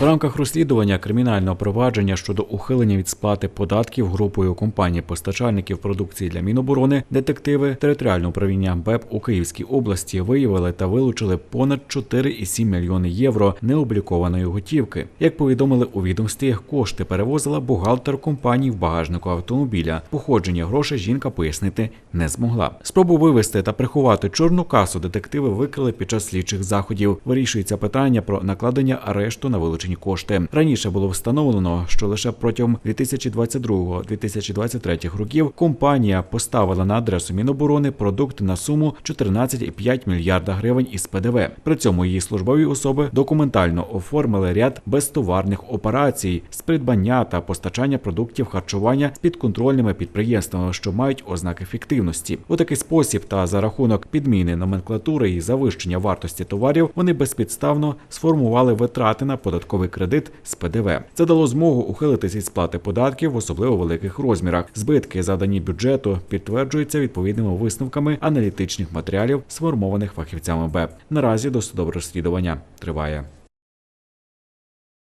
В рамках розслідування кримінального провадження щодо ухилення від сплати податків групою компаній постачальників продукції для Міноборони детективи територіального управління БЕП у Київській області виявили та вилучили понад 4,7 мільйони євро необлікованої готівки. Як повідомили у відомстві, кошти перевозила бухгалтер компанії в багажнику автомобіля. Походження грошей жінка пояснити не змогла. Спробу вивести та приховати чорну касу детективи викрили під час слідчих заходів. Вирішується питання про накладення арешту на вилучені кошти. Раніше було встановлено, що лише протягом 2022-2023 років компанія поставила на адресу Міноборони продукти на суму 14,5 мільярда гривень із ПДВ. При цьому її службові особи документально оформили ряд безтоварних операцій з придбання та постачання продуктів харчування з підконтрольними підприємствами, що мають ознаки фіктивності. У такий спосіб та за рахунок підміни номенклатури і завищення вартості товарів вони безпідставно сформували витрати на податковий кредит з ПДВ. Це дало змогу ухилитися від сплати податків в особливо великих розмірах. Збитки, задані бюджету, підтверджуються відповідними висновками аналітичних матеріалів, сформованих фахівцями БЕП. Наразі досудове розслідування триває.